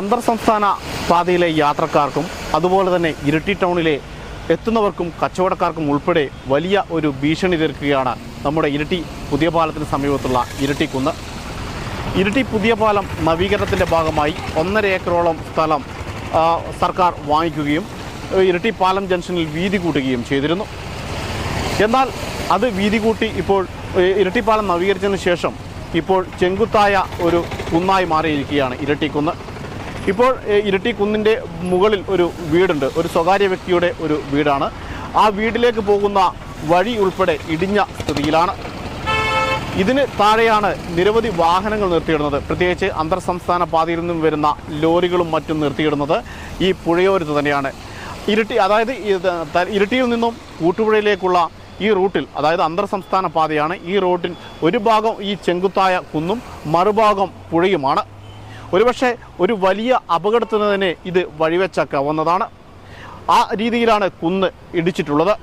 അന്തർ സംസ്ഥാന പാതയിലെ യാത്രക്കാർക്കും അതുപോലെ തന്നെ ഇരിട്ടി ടൗണിലെ എത്തുന്നവർക്കും കച്ചവടക്കാർക്കും ഉൾപ്പെടെ വലിയ ഒരു ഭീഷണി തീർക്കുകയാണ് നമ്മുടെ ഇരിട്ടി പുതിയ പാലത്തിന് സമീപത്തുള്ള ഇരിട്ടി കുന്ന്. ഇരിട്ടി പുതിയ പാലം നവീകരണത്തിന്റെ ഭാഗമായി ഒന്നര ഏക്കറോളം സ്ഥലം സർക്കാർ വാങ്ങിക്കുകയും ഇരിട്ടി പാലം ജംഗ്ഷനിൽ വീതി കൂട്ടുകയും ചെയ്തിരുന്നു. എന്നാൽ അത് വീതി കൂട്ടി ഇപ്പോൾ ഇരട്ടിപ്പാലം നവീകരിച്ചതിന് ശേഷം ഇപ്പോൾ ചെങ്കുത്തായ ഒരു കുന്നായി മാറിയിരിക്കുകയാണ് ഇരട്ടിക്കുന്ന് ഇപ്പോൾ ഇരട്ടി കുന്നിന്റെ മുകളിൽ ഒരു വീടുണ്ട്. ഒരു സ്വകാര്യ വ്യക്തിയുടെ ഒരു വീടാണ്. ആ വീട്ടിലേക്ക് പോകുന്ന വഴി ഉൾപ്പെടെ ഇടിഞ്ഞ സ്ഥിതിയിലാണ്. ഇതിന് താഴെയാണ് നിരവധി വാഹനങ്ങൾ നിർത്തിയിടുന്നത്. പ്രത്യേകിച്ച് അന്തർ സംസ്ഥാന പാതയിൽ നിന്നും വരുന്ന ലോറികളും മറ്റും നിർത്തിയിടുന്നത് ഈ പുഴയോരത്ത് തന്നെയാണ്. ഇരിട്ടി അതായത് ഇരട്ടിയിൽ നിന്നും കൂട്ടുപുഴയിലേക്കുള്ള ഈ റൂട്ടിൽ അതായത് അന്തർ സംസ്ഥാന പാതയാണ് ഈ റൂട്ടിൽ ഒരു ഭാഗം ഈ ചെങ്കുത്തായ കുന്നും മറുഭാഗം പുഴയുമാണ്. ഒരുപക്ഷെ ഒരു വലിയ അപകടത്തിന് തന്നെ ഇത് വഴിവെച്ചേക്കാവുന്നതാണ് ആ രീതിയിലാണ് കുന്ന് ഇടിച്ചിട്ടുള്ളത്.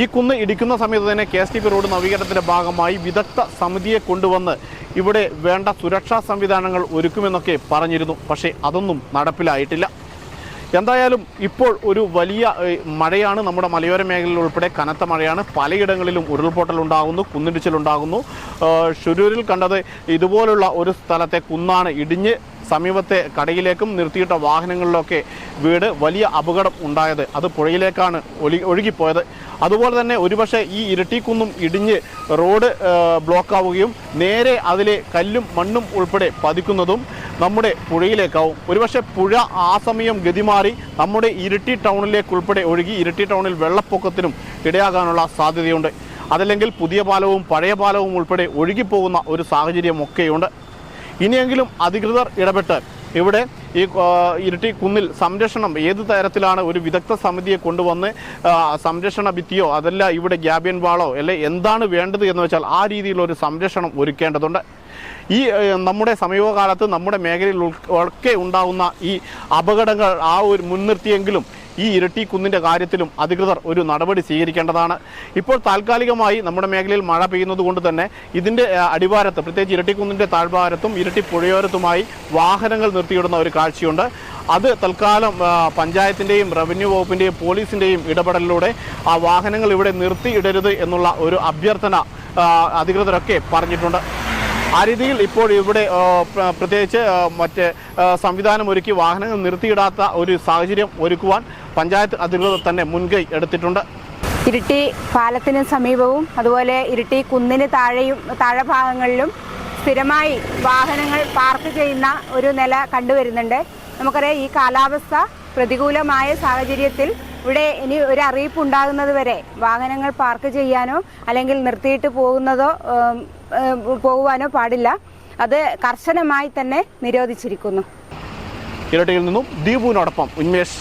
ഈ കുന്ന് ഇടിക്കുന്ന സമയത്ത് തന്നെ K S T P road നവീകരണത്തിന്റെ ഭാഗമായി വിദഗ്ധ സമിതിയെ കൊണ്ടുവന്ന് ഇവിടെ വേണ്ട സുരക്ഷാ സംവിധാനങ്ങൾ ഒരുക്കുമെന്നൊക്കെ പറഞ്ഞിരുന്നു. പക്ഷേ അതൊന്നും നടപ്പിലായിട്ടില്ല. എന്തായാലും ഇപ്പോൾ ഒരു വലിയ മഴയാണ് നമ്മുടെ മലയോര മേഖലയിൽ ഉൾപ്പെടെ കനത്ത മഴയാണ്. പലയിടങ്ങളിലും ഉരുൾപൊട്ടൽ ഉണ്ടാകുന്നു കുന്നിടിച്ചിലുണ്ടാകുന്നു ഷുരൂരിൽ കണ്ടത് ഇതുപോലുള്ള ഒരു സ്ഥലത്തെ കുന്നാണ്. ഇടിഞ്ഞ് സമീപത്തെ കടയിലേക്കും നിർത്തിയിട്ട വാഹനങ്ങളിലൊക്കെ വീട് വലിയ അപകടം ഉണ്ടായത്. അത് പുഴയിലേക്കാണ് ഒലി ഒഴുകിപ്പോയത്. അതുപോലെ തന്നെ ഒരുപക്ഷെ ഈ ഇരട്ടിക്കുന്നും ഇടിഞ്ഞ് റോഡ് ബ്ലോക്കാവുകയും നേരെ അതിലെ കല്ലും മണ്ണും ഉൾപ്പെടെ പതിക്കുന്നതും നമ്മുടെ പുഴയിലേക്കാവും. ഒരുപക്ഷെ പുഴ ആ സമയം ഗതിമാറി നമ്മുടെ ഇരിട്ടി ടൗണിലേക്ക് ഉൾപ്പെടെ ഒഴുകി ഇരിട്ടി ടൗണിൽ വെള്ളപ്പൊക്കത്തിനും ഇടയാകാനുള്ള സാധ്യതയുണ്ട്. അതല്ലെങ്കിൽ പുതിയ പാലവും പഴയ പാലവും ഉൾപ്പെടെ ഒഴുകിപ്പോകുന്ന ഒരു സാഹചര്യമൊക്കെയുണ്ട്. ഇനിയെങ്കിലും അധികൃതർ ഇടപെട്ട് ഇവിടെ ഈ ഇരട്ടി കുന്നിൽ സംരക്ഷണം ഏത് തരത്തിലാണ് ഒരു വിദഗ്ധ സമിതിയെ കൊണ്ടുവന്ന് സംരക്ഷണ ഭിത്തിയോ അതല്ല ഇവിടെ ഗ്യാബിയൻ വാളോ അല്ലെ എന്താണ് വേണ്ടത് എന്ന് വെച്ചാൽ ആ രീതിയിലുള്ള ഒരു സംരക്ഷണം ഒരുക്കേണ്ടതുണ്ട്. ഈ നമ്മുടെ സമീപകാലത്ത് നമ്മുടെ മേഖലയിൽ ഒക്കെ ഉണ്ടാകുന്ന ഈ അപകടങ്ങൾ ആ ഒരു മുൻനിർത്തിയെങ്കിലും ഈ ഇരട്ടി കുന്നിന്റെ കാര്യത്തിലും അധികൃതർ ഒരു നടപടി സ്വീകരിക്കേണ്ടതാണ്. ഇപ്പോൾ താൽക്കാലികമായി നമ്മുടെ മേഖലയിൽ മഴ പെയ്യുന്നത് കൊണ്ട് തന്നെ ഇതിന്റെ അടിവാരത്ത് പ്രത്യേകിച്ച് ഇരട്ടിക്കുന്നിന്റെ താഴ്വാരത്തും ഇരട്ടി പുഴയോരത്തുമായി വാഹനങ്ങൾ നിർത്തിയിടുന്ന ഒരു കാഴ്ചയുണ്ട്. അത് തൽക്കാലം പഞ്ചായത്തിന്റെയും റവന്യൂ വകുപ്പിന്റെയും പോലീസിന്റെയും ഇടപെടലിലൂടെ ആ വാഹനങ്ങൾ ഇവിടെ നിർത്തിയിടരുത് എന്നുള്ള ഒരു അഭ്യർത്ഥന അധികൃതരൊക്കെ പറഞ്ഞിട്ടുണ്ട്. ആ രീതിയിൽ ഇപ്പോൾ ഇവിടെ പ്രത്യേകിച്ച് മറ്റ് സംവിധാനം ഒരുക്കി വാഹനങ്ങൾ നിർത്തിയിടാത്ത ഒരു സാഹചര്യം ഒരുക്കുവാൻ പഞ്ചായത്ത് അധികൃതർ തന്നെ മുൻകൈ എടുത്തിട്ടുണ്ട്. ഇരിട്ടി പാലത്തിന് സമീപവും അതുപോലെ ഇരിട്ടി കുന്നിന് താഴെയും താഴെ ഭാഗങ്ങളിലും സ്ഥിരമായി വാഹനങ്ങൾ പാർക്ക് ചെയ്യുന്ന ഒരു നില കണ്ടുവരുന്നുണ്ട്. നമുക്കറിയാം ഈ കാലാവസ്ഥ പ്രതികൂലമായ സാഹചര്യത്തിൽ ഇവിടെ ഇനി ഒരു അറിയിപ്പ് ഉണ്ടാകുന്നത് വരെ വാഹനങ്ങൾ പാർക്ക് ചെയ്യാനോ അല്ലെങ്കിൽ നിർത്തിയിട്ട് പോകുന്നതോ പോകുവാനോ പാടില്ല. അത് കർശനമായി തന്നെ നിരോധിച്ചിരിക്കുന്നു. ഇരട്ടിയിൽ നിന്നും ദീപുവിനോടൊപ്പം ഉന്മേഷ്